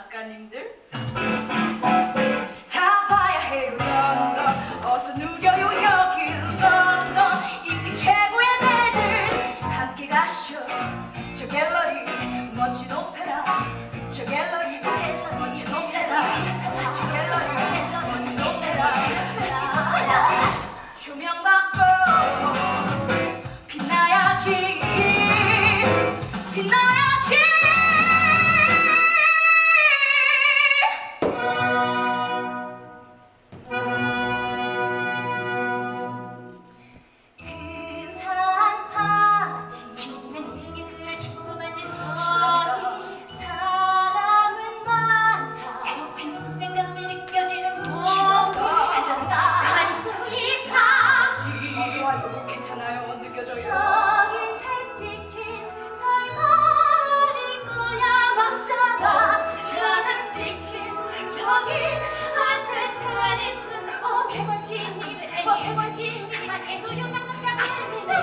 작가님들. 다 봐야 해요 런던. 어서 누려요 여기 런던. 인기 최고의 매들 함께 가시죠. 저 갤러리 멋진 오페라. 저 갤러리 멋진 오페라. 저 갤러리 멋진 오페라. 조명 받고 빛나야지 빛나야지 개관심이 어 개관심이 만 애도 요양 장작인데